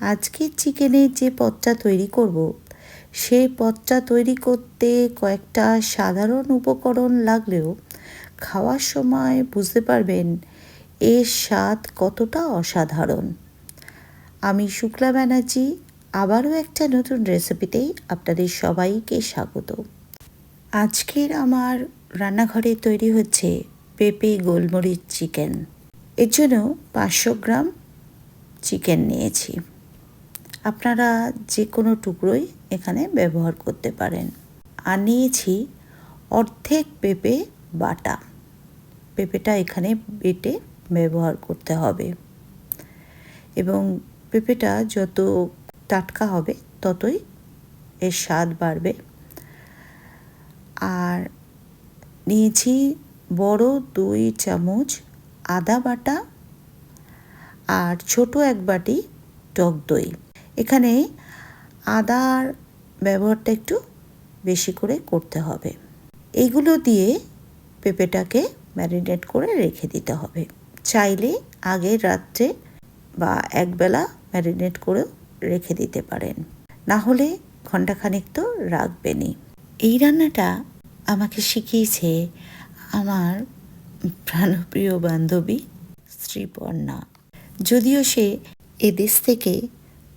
আজকে চিকেনের যে পদটা তৈরি করব সেই পদটা তৈরি করতে কয়েকটা সাধারণ উপকরণ লাগলেও খাওয়ার সময় বুঝতে পারবেন এর স্বাদ কতটা অসাধারণ। আমি শুক্লা ব্যানার্জি, আবারও একটা নতুন রেসিপিতেই আপনাদের সবাইকে স্বাগত। আজকের আমার রান্নাঘরে তৈরি হচ্ছে পেঁপে গোলমরিচ চিকেন। এর জন্য পাঁচশো গ্রাম চিকেন নিয়েছি। আপনারা যে কোনো টুকরোই এখানে ব্যবহার করতে পারেন। আর নিয়েছি অর্ধেক পেঁপে বাটা। পেঁপেটা এখানে বেটে ব্যবহার করতে হবে। এবং পেঁপেটা যত টাটকা হবে, ততই এর স্বাদ বাড়বে। আর নিয়েছি বড় দুই চামচ আদা বাটা আর ছোট এক বাটি টক দই। এখানে আদার ব্যবহারটা একটু বেশি করে করতে হবে। এইগুলো দিয়ে পেঁপেটাকে ম্যারিনেট করে রেখে দিতে হবে। চাইলে আগের রাত্রে বা একবেলা ম্যারিনেট করেও রেখে দিতে পারেন। না হলে ঘন্টাখানিক তো রাখবেনই। এই রান্নাটা আমাকে শিখিয়েছে আমার প্রাণপ্রিয় বান্ধবী শ্রীপর্ণা। যদিও সে এদেশ থেকে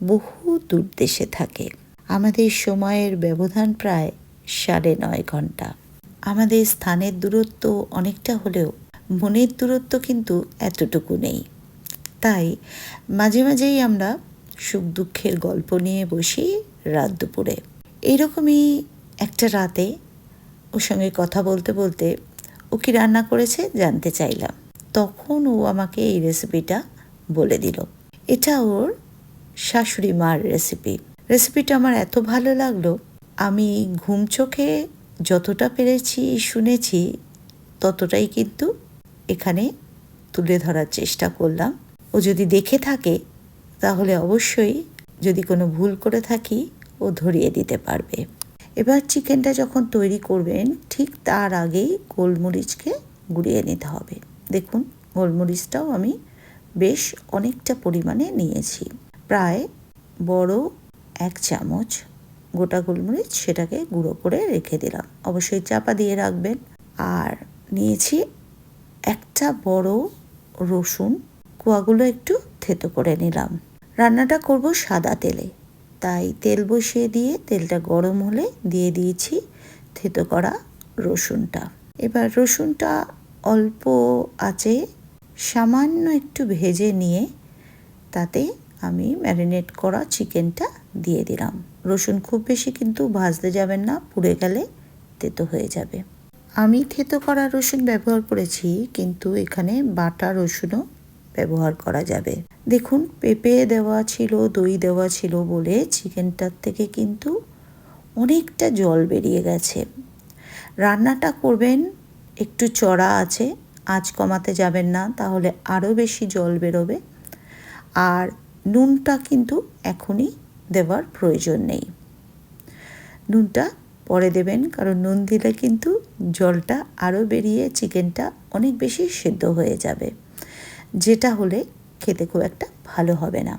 বহু দূর দেশে থাকে। আমাদের সময়ের ব্যবধান প্রায় সাড়ে নয় ঘণ্টা। আমাদের স্থানের দূরত্ব অনেকটা হলেও মনের দূরত্ব কিন্তু এতটুকু নেই। তাই মাঝে মাঝেই আমরা সুখ দুঃখের গল্প নিয়ে বসি রাত দুপুরে। এইরকমই একটা রাতে ওর সঙ্গে কথা বলতে বলতে ও কি রান্না করেছে জানতে চাইলাম। তখন ও আমাকে এই রেসিপিটা বলে দিল। এটা ওর শাশুড়ি মার রেসিপি রেসিপিটা আমার এত ভালো লাগল, আমি ঘুম চোখে যতটা পেরেছি, শুনেছি, ততটাই কিন্তু এখানে তুলে ধরার চেষ্টা করলাম। ও যদি দেখে থাকে, তাহলে অবশ্যই যদি কোনো ভুল করে থাকি, ও ধরিয়ে দিতে পারবে। এবার চিকেনটা যখন তৈরি করবেন, ঠিক তার আগেই গোলমরিচকে গুঁড়িয়ে নিতে হবে। দেখুন, গোলমরিচটাও আমি বেশ অনেকটা পরিমাণে নিয়েছি। প্রায় বড় এক চামচ গোটা গোলমরিচ সেটাকে গুঁড়ো করে রেখে দিলাম। অবশ্যই চাপা দিয়ে রাখবেন। আর নিয়েছি একটা বড় রসুন। কোয়াগুলো একটু থেতো করে নিলাম। রান্নাটা করব সাদা তেলে। তাই তেল বসিয়ে দিয়ে তেলটা গরম হলে দিয়ে দিয়েছি থেতো করা রসুনটা। এবার রসুনটা অল্প আছে সামান্য একটু ভেজে নিয়ে তাতে আমি ম্যারিনেট করা চিকেনটা দিয়ে দিলাম। রসুন খুব বেশি কিন্তু ভাজতে যাবেন না, পুড়ে গেলে তেতো হয়ে যাবে। আমি থেতো করা রসুন ব্যবহার করেছি, কিন্তু এখানে বাটা রসুনও ব্যবহার করা যাবে। দেখুন, পেঁপে দেওয়া ছিল, দই দেওয়া ছিল বলে চিকেনটার থেকে কিন্তু অনেকটা জল বেরিয়ে গেছে। রান্নাটা করবেন, একটু চড়া আছে, আঁচ কমাতে যাবেন না, তাহলে আরও বেশি জল বেরোবে। আর নুনটা কিন্তু এখনই দেওয়ার প্রয়োজন নেই। নুনটা পরে দেবেন, কারণ নুন দিলে কিন্তু জলটা আরও বেরিয়ে চিকেনটা অনেক বেশি সেদ্ধ হয়ে যাবে। যেটা হলে খেতে খুব একটা ভালো হবে না।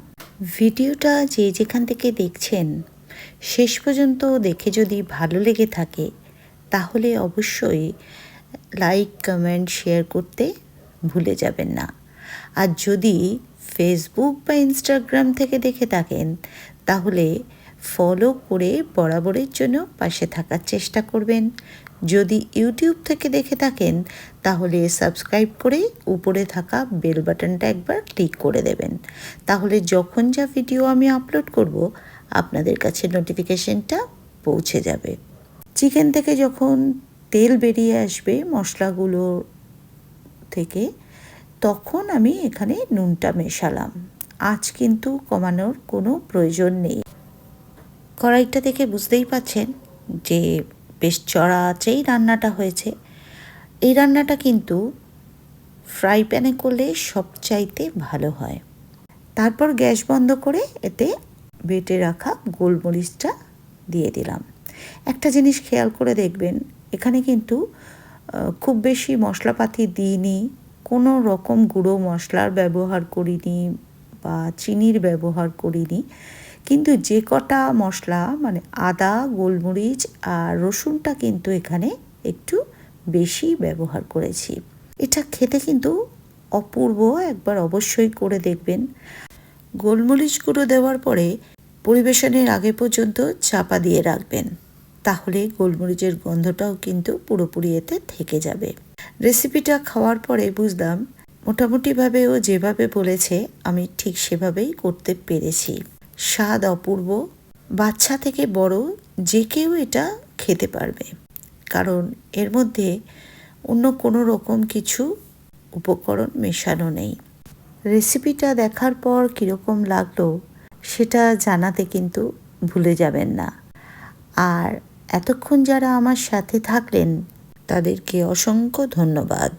ভিডিওটা যে যেখান থেকে দেখছেন, শেষ পর্যন্ত দেখে যদি ভালো লেগে থাকে, তাহলে অবশ্যই লাইক, কমেন্ট, শেয়ার করতে ভুলে যাবেন না। আর যদি ফেসবুক বা ইনস্টাগ্রাম থেকে দেখে থাকেন, তাহলে ফলো করে বরাবরের জন্য পাশে থাকার চেষ্টা করবেন। যদি ইউটিউব থেকে দেখে থাকেন, তাহলে সাবস্ক্রাইব করে উপরে থাকা বেল বাটনটা একবার ক্লিক করে দেবেন। তাহলে যখন যা ভিডিও আমি আপলোড করব, আপনাদের কাছে নোটিফিকেশনটা পৌঁছে যাবে। চিকেন থেকে যখন তেল বেরিয়ে আসবে মশলাগুলো থেকে তখন আমি এখানে নুনটা মেশালাম। আজ কিন্তু কমানোর কোনো প্রয়োজন নেই। কড়াইটা দেখে বুঝতেই পাচ্ছেন যে বেশ চড়া আছেই রান্নাটা হয়েছে। এই রান্নাটা কিন্তু ফ্রাই প্যানে করলে সবচাইতে ভালো হয়। তারপর গ্যাস বন্ধ করে এতে বেটে রাখা গোলমরিচটা দিয়ে দিলাম। একটা জিনিস খেয়াল করে দেখবেন, এখানে কিন্তু খুব বেশি মশলাপাতি দিইনি কোনো রকম গুঁড়ো মশলার ব্যবহার করিনি বা চিনির ব্যবহার করিনি। কিন্তু যে কটা মশলা মানে আদা, গোলমরিচ আর রসুনটা কিন্তু এখানে একটু বেশি ব্যবহার করেছি। এটা খেতে কিন্তু অপূর্ব, একবার অবশ্যই করে দেখবেন। গোলমরিচ গুঁড়ো দেওয়ার পরে পরিবেশনের আগে পর্যন্ত চাপা দিয়ে রাখবেন। তাহলে গোলমরিচের গন্ধটাও কিন্তু পুরোপুরি এতে থেকে যাবে। রেসিপিটা খাওয়ার পরে বুঝলাম, মোটামুটিভাবে ও যেভাবে বলেছে, আমি ঠিক সেভাবেই করতে পেরেছি। স্বাদ অপূর্ব। বাচ্চা থেকে বড় যে কেউ এটা খেতে পারবে। কারণ এর মধ্যে অন্য কোনো রকম কিছু উপকরণ মেশানো নেই। রেসিপিটা দেখার পর কীরকম লাগল, সেটা জানাতে কিন্তু ভুলে যাবেন না। আর এতক্ষণ যারা আমার সাথে থাকলেন তাদেরকে অসংখ্য ধন্যবাদ।